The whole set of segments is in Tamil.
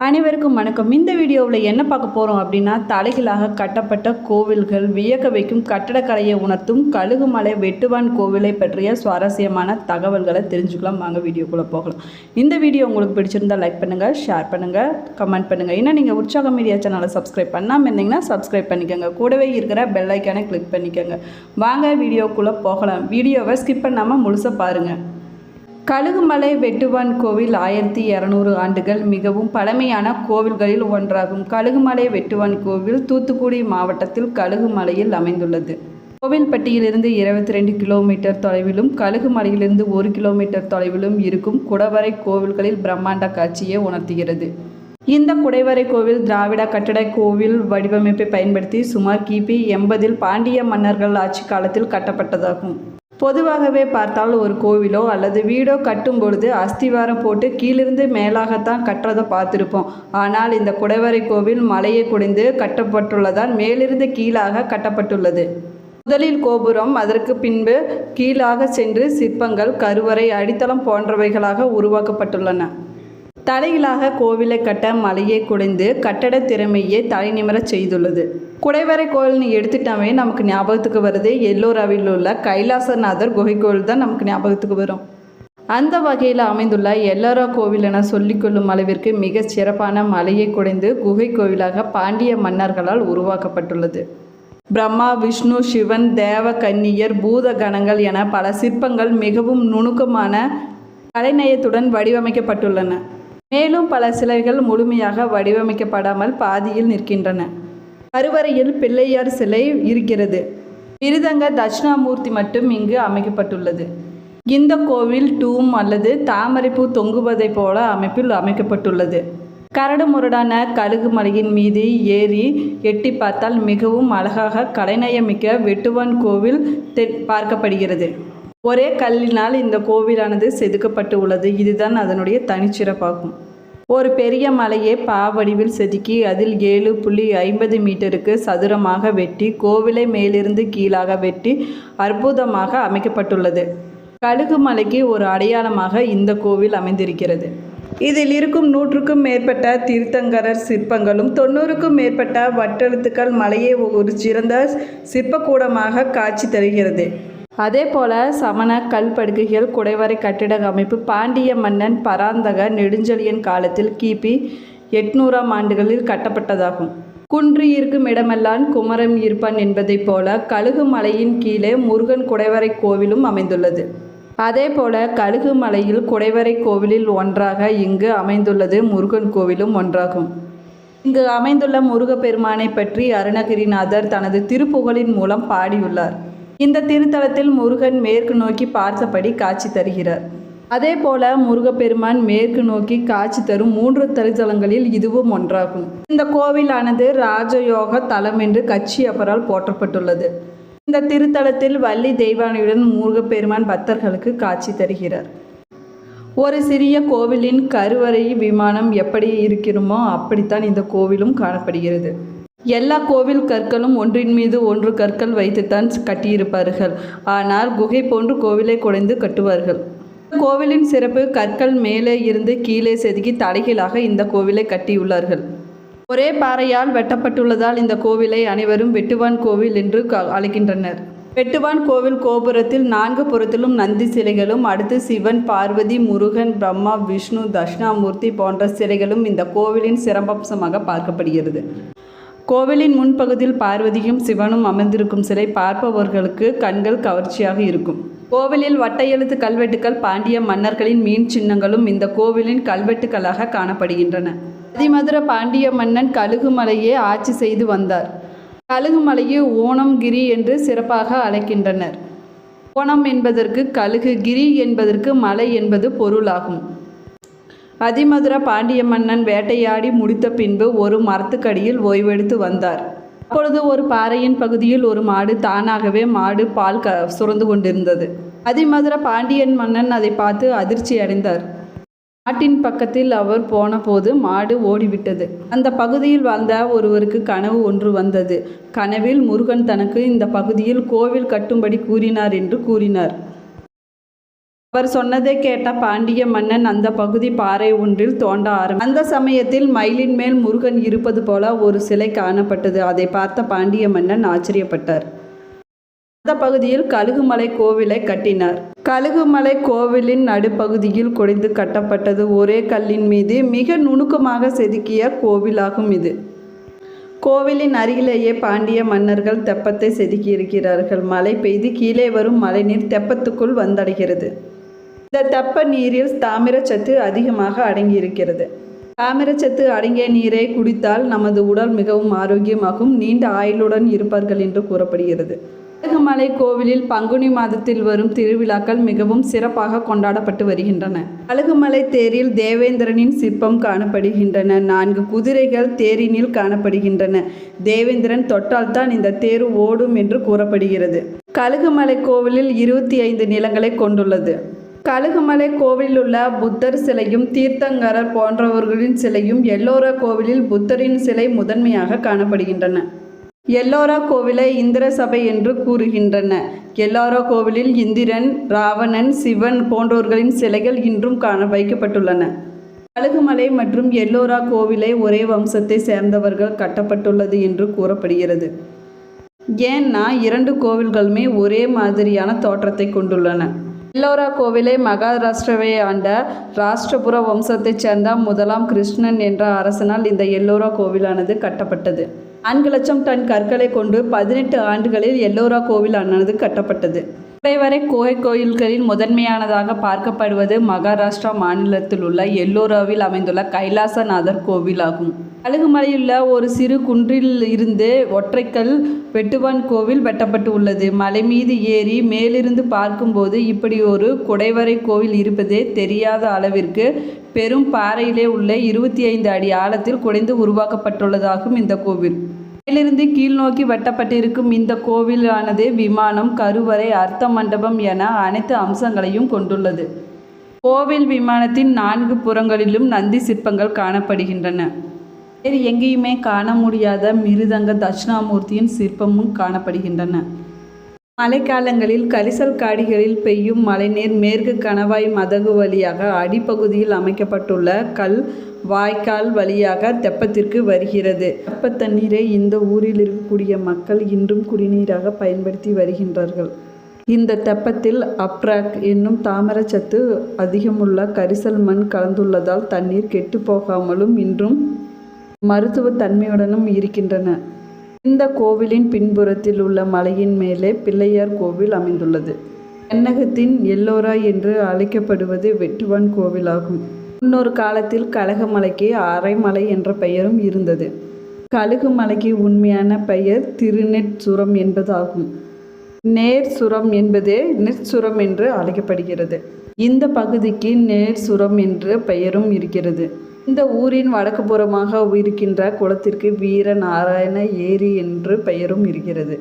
அனைவருக்கும் வணக்கம். இந்த வீடியோவில் என்ன பார்க்க போகிறோம் அப்படின்னா தலைகளாக கட்டப்பட்ட கோவில்கள் வியக்க வைக்கும் கட்டடக்கலையை உணர்த்தும் கழுகுமலை வெட்டுவான் கோவிலை பற்றிய சுவாரஸ்யமான தகவல்களை தெரிஞ்சுக்கலாம். வாங்க வீடியோக்குள்ளே போகலாம். இந்த வீடியோ உங்களுக்கு பிடிச்சிருந்தா லைக் பண்ணுங்கள் ஷேர் பண்ணுங்கள் கமெண்ட் பண்ணுங்கள் இன்னும் நீங்கள் உற்சாக மீடியா சேனலை சப்ஸ்கிரைப் பண்ணாமல் இருந்தீங்கன்னா சப்ஸ்கிரைப் பண்ணிக்கோங்க. கூடவே இருக்கிற பெல் ஐக்கானை கிளிக் பண்ணிக்கோங்க. வாங்க வீடியோக்குள்ளே போகலாம். வீடியோவை ஸ்கிப் பண்ணாமல் முழுசாக பாருங்கள் கழுகுமலை வெட்டுவான் கோவில் ஆயிரத்தி இரநூறு ஆண்டுகள் மிகவும் பழமையான கோவில்களில் ஒன்றாகும். கழுகுமலை வெட்டுவான் கோவில் தூத்துக்குடி மாவட்டத்தில் கழுகுமலையில் அமைந்துள்ளது. கோவில்பட்டியிலிருந்து இருபத்தி ரெண்டு கிலோமீட்டர் தொலைவிலும் கழுகுமலையிலிருந்து ஒரு கிலோமீட்டர் தொலைவிலும் இருக்கும் குடவரை கோவில்களில் பிரம்மாண்ட காட்சியை உணர்த்துகிறது. இந்த குடைவரை கோவில் திராவிட கட்டட கோவில் வடிவமைப்பை பயன்படுத்தி சுமார் கிபி எண்பதில் பாண்டிய மன்னர்கள் ஆட்சி காலத்தில் கட்டப்பட்டதாகும். பொதுவாகவே பார்த்தால் ஒரு கோவிலோ அல்லது வீடோ கட்டும் பொழுது அஸ்திவாரம் போட்டு கீழிருந்து மேலாகத்தான் கட்டுறதை பார்த்துருப்போம். ஆனால் இந்த குடைவரை கோவில் மலையை குடைந்து கட்டப்பட்டுள்ளதால் மேலிருந்து கீழாக கட்டப்பட்டுள்ளது. முதலில் கோபுரம் அதற்கு பின்பு கீழாக சென்று சிற்பங்கள் கருவறை அடித்தளம் போன்றவைகளாக உருவாக்கப்பட்டுள்ளன. தலையிலாக கோவிலை கட்ட மலையை குடைந்து கட்டட திறமையே தலைநிமிரச் செய்துள்ளது. குடைவரை கோயில்னு எடுத்துட்டாவே நமக்கு ஞாபகத்துக்கு வருது. எல்லோராவில் உள்ள கைலாசநாதர் குகை கோவில் தான் நமக்கு ஞாபகத்துக்கு வரும். அந்த வகையில் அமைந்துள்ள எல்லோரா கோவில் என சொல்லிக்கொள்ளும் அளவிற்கு மிகச் சிறப்பான மலையை குடைந்து குகை கோவிலாக பாண்டிய மன்னர்களால் உருவாக்கப்பட்டுள்ளது. பிரம்மா விஷ்ணு சிவன் தேவ கன்னியர் பூத கணங்கள் என பல சிற்பங்கள் மிகவும் நுணுக்கமான கலைநயத்துடன் வடிவமைக்கப்பட்டுள்ளன. மேலும் பல சிலைகள் முழுமையாக வடிவமைக்கப்படாமல் பாதியில் நிற்கின்றன. கருவறையில் பிள்ளையார் சிலை இருக்கிறது. மிருதங்க தட்சிணாமூர்த்தி மட்டும் இங்கு அமைக்கப்பட்டுள்ளது. இந்த கோவில் டூம் அல்லது தாமரைப்பூ தொங்குவதைப் போல அமைப்பில் அமைக்கப்பட்டுள்ளது. கரடு முரடான கழுகு மலையின் மீது ஏறி எட்டி பார்த்தால் மிகவும் அழகாக கலைநயமிக்க வெட்டுவான் கோவில் தெ பார்க்கப்படுகிறது. ஒரே கல்லினால் இந்த கோவிலானது செதுக்கப்பட்டு உள்ளது. இதுதான் அதனுடைய தனிச்சிறப்பாகும். ஒரு பெரிய மலையை பாவடிவில் செதுக்கி அதில் ஏழு புள்ளி ஐம்பது மீட்டருக்கு சதுரமாக வெட்டி கோவிலை மேலிருந்து கீழாக வெட்டி அற்புதமாக அமைக்கப்பட்டுள்ளது. கழுகு மலைக்கு ஒரு அடையாளமாக இந்த கோவில் அமைந்திருக்கிறது. இதில் இருக்கும் நூற்றுக்கும் மேற்பட்ட தீர்த்தங்கரர் சிற்பங்களும் தொண்ணூறுக்கும் மேற்பட்ட வட்டெழுத்துக்கள் மலையை ஒரு சிறந்த சிற்பக்கூடமாக காட்சி தருகிறது. அதே போல சமண கல் படுகைகள் குடைவரை கட்டிட அமைப்பு பாண்டிய மன்னன் பராந்தக நெடுஞ்செழியன் காலத்தில் கிபி எட்நூறாம் ஆண்டுகளில் கட்டப்பட்டதாகும். குன்று இருக்கும் இடமெல்லாம் குமரம் இருப்பான் என்பதைப் போல கழுகு மலையின் கீழே முருகன் குடைவரை கோவிலும் அமைந்துள்ளது. அதே போல கழுகு மலையில் குடைவரை கோவிலில் ஒன்றாக இங்கு அமைந்துள்ளது முருகன் கோவிலும் ஒன்றாகும். இங்கு அமைந்துள்ள முருகப்பெருமானை பற்றி அருணகிரிநாதர் தனது திருப்புகழின் மூலம் பாடியுள்ளார். இந்த திருத்தலத்தில் முருகன் மேற்கு நோக்கி பார்த்தபடி காட்சி தருகிறார். அதே போல முருகப்பெருமான் மேற்கு நோக்கி காட்சி தரும் மூன்று தரிசலங்களில் இதுவும் ஒன்றாகும். இந்த கோவிலானது ராஜயோக தலம் என்று கட்சி அப்பரால் போற்றப்பட்டுள்ளது. இந்த திருத்தலத்தில் வள்ளி தெய்வானையுடன் முருகப்பெருமான் பக்தர்களுக்கு காட்சி தருகிறார். ஒரு சிறிய கோவிலின் கருவறை விமானம் எப்படி இருக்கிறோமோ அப்படித்தான் இந்த கோவிலும் காணப்படுகிறது. எல்லா கோவில் கற்களும் ஒன்றின் மீது ஒன்று கற்கள் வைத்துத்தான் கட்டியிருப்பார்கள். ஆனால் குகை போன்று கோவிலை குடைந்து கட்டுவார்கள். கோவிலின் சிறப்பு கற்கள் மேலே இருந்து கீழே செதுக்கி தலைகீழாக இந்த கோவிலை கட்டியுள்ளார்கள். ஒரே பாறையால் வெட்டப்பட்டுள்ளதால் இந்த கோவிலை அனைவரும் வெட்டுவான் கோவில் என்று க- அழைக்கின்றனர். வெட்டுவான் கோவில் கோபுரத்தில் நான்கு புறத்திலும் நந்தி சிலைகளும் அடுத்து சிவன் பார்வதி முருகன் பிரம்மா விஷ்ணு தட்சிணாமூர்த்தி போன்ற சிலைகளும் இந்த கோவிலின் சிறப்பம்சமாக பார்க்கப்படுகிறது. கோவிலின் முன்பகுதியில் பார்வதியும் சிவனும் அமர்ந்திருக்கும் சிலை பார்ப்பவர்களுக்கு கண்கள் கவர்ச்சியாக இருக்கும். கோவிலில் வட்ட எழுத்து கல்வெட்டுக்கள் பாண்டிய மன்னர்களின் மீன் சின்னங்களும் இந்த கோவிலின் கல்வெட்டுக்களாக காணப்படுகின்றன. அதிமதுர பாண்டிய மன்னன் கழுகுமலையே ஆட்சி செய்து வந்தார். கழுகுமலையை ஓணம்கிரி என்று சிறப்பாக அழைக்கின்றனர். ஓணம் என்பதற்கு கழுகு கிரி என்பதற்கு மலை என்பது பொருளாகும். அதிமதுர பாண்டிய மன்னன் வேட்டையாடி முடித்த பின்பு ஒரு மரத்துக்கடியில் ஓய்வெடுத்து வந்தார். அப்பொழுது ஒரு பாறையின் பகுதியில் ஒரு மாடு தானாகவே மாடு பால் க சுரந்து கொண்டிருந்தது. அதிமதுர பாண்டியன் மன்னன் அதை பார்த்து அதிர்ச்சி அடைந்தார். மாட்டின் பக்கத்தில் அவர் போனபோது மாடு ஓடிவிட்டது. அந்த பகுதியில் வாழ்ந்த ஒருவருக்கு கனவு ஒன்று வந்தது. கனவில் முருகன் தனக்கு இந்த பகுதியில் கோவில் கட்டும்படி கூறினார் என்று கூறினார். அவர் சொன்னதை கேட்ட பாண்டிய மன்னன் அந்த பகுதி பாறை ஒன்றில் தோண்ட ஆரம்பி அந்த சமயத்தில் மயிலின் மேல் முருகன் இருப்பது போல ஒரு சிலை காணப்பட்டது. அதை பார்த்த பாண்டிய மன்னன் ஆச்சரியப்பட்டார். அந்த பகுதியில் கழுகுமலை கோவிலை கட்டினார். கழுகுமலை கோவிலின் நடுப்பகுதியில் குடைந்து கட்டப்பட்டது ஒரே கல்லின் மீது மிக நுணுக்கமாக செதுக்கிய கோவிலாகும் இது. கோவிலின் அருகிலேயே பாண்டிய மன்னர்கள் தெப்பத்தை செதுக்கியிருக்கிறார்கள். மழை பெய்து கீழே வரும் மழைநீர் தெப்பத்துக்குள் வந்தடைகிறது. இந்த தப்ப நீரில் தாமிரச்சத்து அதிகமாக அடங்கியிருக்கிறது. தாமிரச்சத்து அடங்கிய நீரை குடித்தால் நமது உடல் மிகவும் ஆரோக்கியமாகும். நீண்ட ஆயுளுடன் இருப்பார்கள் என்று கூறப்படுகிறது. அழகுமலை கோவிலில் பங்குனி மாதத்தில் வரும் திருவிழாக்கள் மிகவும் சிறப்பாக கொண்டாடப்பட்டு வருகின்றன. அழகுமலை தேரில் தேவேந்திரனின் சிற்பம் காணப்படுகின்றன. நான்கு குதிரைகள் தேரினில் காணப்படுகின்றன. தேவேந்திரன் தொட்டால்தான் இந்த தேர் ஓடும் என்று கூறப்படுகிறது. கழுகுமலை கோவிலில் இருபத்தி ஐந்து நிலங்களை கொண்டுள்ளது. கழுகுமலை கோவிலில் உள்ள புத்தர் சிலையும் தீர்த்தங்கரர் போன்றவர்களின் சிலையும் எல்லோரா கோவிலில் புத்தரின் சிலை முதன்மையாக காணப்படுகின்றன. எல்லோரா கோவிலை இந்திர சபை என்று கூறுகின்றன. எல்லோரா கோவிலில் இந்திரன் ராவணன் சிவன் போன்றோர்களின் சிலைகள் இன்றும் காண வைக்கப்பட்டுள்ளன. கழுகுமலை மற்றும் எல்லோரா கோவிலை ஒரே வம்சத்தை சேர்ந்தவர்கள் கட்டப்பட்டுள்ளது என்று கூறப்படுகிறது. ஏன்னா இரண்டு கோவில்களுமே ஒரே மாதிரியான தோற்றத்தை கொண்டுள்ளன. எல்லோரா கோவிலை மகாராஷ்டிராவை ஆண்ட ராஷ்டிரபுர வம்சத்தைச் சேர்ந்த முதலாம் கிருஷ்ணன் என்ற அரசனால் இந்த எல்லோரா கோவிலானது கட்டப்பட்டது. நான்கு லட்சம் டன் கற்களை கொண்டு பதினெட்டு ஆண்டுகளில் எல்லோரா கோவில் ஆனது கட்டப்பட்டது. குடைவரை குகை கோயில்களில் முதன்மையானதாக பார்க்கப்படுவது மகாராஷ்டிரா மாநிலத்தில் உள்ள எல்லோராவில் அமைந்துள்ள கைலாசநாதர் கோவில் ஆகும் அழுகுமலையுள்ள ஒரு சிறு குன்றில் இருந்து ஒற்றைக்கல் வெட்டுவான் கோவில் வெட்டப்பட்டு உள்ளது. மலை மீது ஏறி மேலிருந்து பார்க்கும்போது இப்படி ஒரு குடைவரை கோவில் இருப்பதே தெரியாத அளவிற்கு பெரும் பாறையிலே உள்ள இருபத்தி ஐந்து அடி ஆழத்தில் குடைந்து உருவாக்கப்பட்டுள்ளதாகும் இந்த கோவில். மேலிருந்து கீழ் நோக்கி வெட்டப்பட்டிருக்கும் இந்த கோவிலானது விமானம் கருவறை அர்த்த மண்டபம் என அனைத்து அம்சங்களையும் கொண்டுள்ளது. கோவில் விமானத்தின் நான்கு புறங்களிலும் நந்தி சிற்பங்கள் காணப்படுகின்றன. வேறு எங்கேயுமே காண முடியாத மிருதங்க தட்சிணாமூர்த்தியின் சிற்பமும் காணப்படுகின்றன. மழைக்காலங்களில் கரிசல் காடிகளில் பெய்யும் மழைநீர் மேற்கு கணவாய் மதகு வழியாக அடிப்பகுதியில் அமைக்கப்பட்டுள்ள கல் வாய்க்கால் வழியாக தெப்பத்திற்கு வருகிறது. தெப்ப தண்ணீரை இந்த ஊரில் இருக்கக்கூடிய மக்கள் இன்றும் குடிநீராக பயன்படுத்தி வருகின்றார்கள். இந்த தெப்பத்தில் அப்ராக் என்னும் தாமரச்சத்து அதிகமுள்ள கரிசல் மண் கலந்துள்ளதால் தண்ணீர் கெட்டு போகாமலும் இன்றும் மருத்துவ தன்மையுடனும் இருக்கின்றன. இந்த கோவிலின் பின்புறத்தில் உள்ள மலையின் மேலே பிள்ளையார் கோவில் அமைந்துள்ளது. தென்னகத்தின் எல்லோரா என்று அழைக்கப்படுவது வெட்டுவான் கோவிலாகும். முன்னொரு காலத்தில் கழகமலைக்கு அரைமலை என்ற பெயரும் இருந்தது. கழுகு மலைக்கு உண்மையான பெயர் திருநெற்சுரம் என்பதாகும். நேர்சுரம் என்பதே நெற்சுரம் என்று அழைக்கப்படுகிறது. இந்த பகுதிக்கு நேர்சுரம் என்ற பெயரும் இருக்கிறது. இந்த ஊரின் வடக்கு புறமாக இருக்கின்ற குளத்திற்கு வீர நாராயண ஏரி என்று பெயரும் இருக்கிறது.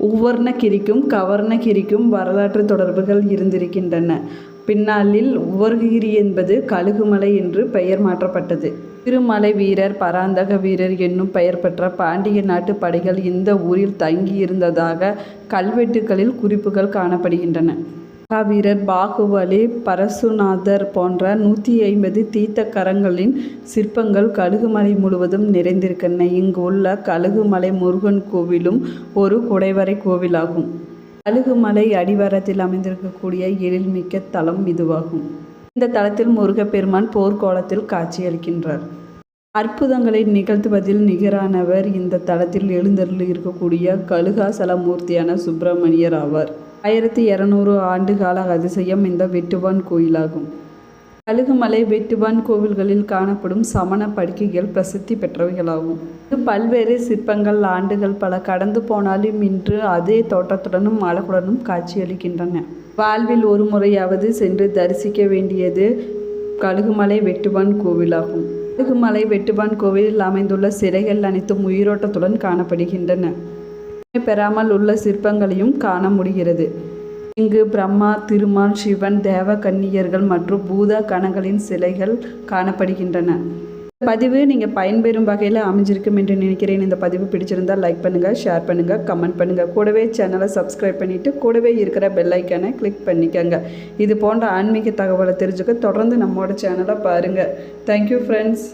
உவர்ணகிரிக்கும் கவர்ணகிரிக்கும் வரலாற்று தொடர்புகள் இருந்திருக்கின்றன. பின்னாளில் உவர்கிரி என்பது கழுகுமலை என்று பெயர் மாற்றப்பட்டது. திருமலை வீரர் பராந்தக வீரர் என்னும் பெயர் பெற்ற பாண்டிய நாட்டு படைகள் இந்த ஊரில் தங்கியிருந்ததாக கல்வெட்டுகளில் குறிப்புகள் காணப்படுகின்றன. மகாவீரர் பாகுபலி பரசுநாதர் போன்ற நூற்றி ஐம்பது தீர்த்தக்கரங்களின் சிற்பங்கள் கழுகுமலை முழுவதும் நிறைந்திருக்கின்றன. இங்கு உள்ள கழுகுமலை முருகன் கோவிலும் ஒரு குடைவரை கோவிலாகும். கழுகுமலை அடிவாரத்தில் அமைந்திருக்கக்கூடிய எழில்மிக்க தலம் இதுவாகும். இந்த தலத்தில் முருகப்பெருமான் போர்க்கோலத்தில் காட்சியளிக்கின்றார். அற்புதங்களை நிகழ்த்துவதில் நிகரானவர் இந்த தலத்தில் எழுந்தருள் இருக்கக்கூடிய கழுகாசல மூர்த்தியான சுப்பிரமணியர் ஆவார். ஆயிரத்தி இரநூறு ஆண்டுகால அதிசயம் இந்த வெட்டுவான் கோயிலாகும். கழுகுமலை வெட்டுவான் கோவில்களில் காணப்படும் சமண படுக்கைகள் பிரசித்தி பெற்றவைகளாகும். இது பல்வேறு சிற்பங்கள் ஆண்டுகள் பல கடந்து போனாலும் இன்று அதே தோட்டத்துடனும் அழகுடனும் காட்சியளிக்கின்றன. வாழ்வில் ஒரு முறையாவது சென்று தரிசிக்க வேண்டியது கழுகுமலை வெட்டுவான் கோவிலாகும். கழுகுமலை வெட்டுவான் கோவிலில் அமைந்துள்ள சிலைகள் அனைத்தும் உயிரோட்டத்துடன் காணப்படுகின்றன. பெறாமல் உள்ள சிற்பங்களையும் காண முடிகிறது. இங்கு பிரம்மா திருமால் சிவன் தேவ கன்னியர்கள் மற்றும் பூத கணங்களின் சிலைகள் காணப்படுகின்றன. பதிவு நீங்கள் பயன்பெறும் வகையில் அமைஞ்சிருக்கும் என்று நினைக்கிறேன். இந்த பதிவு பிடிச்சிருந்தால் லைக் பண்ணுங்கள் ஷேர் பண்ணுங்கள் கமெண்ட் பண்ணுங்கள் கூடவே சேனலை சப்ஸ்கிரைப் பண்ணிவிட்டு கூடவே இருக்கிற பெல்லைக்கனை கிளிக் பண்ணிக்கோங்க. இது போன்ற ஆன்மீக தகவலை தெரிஞ்சுக்க தொடர்ந்து நம்மளோட சேனலை பாருங்கள் தேங்க்யூ ஃப்ரெண்ட்ஸ்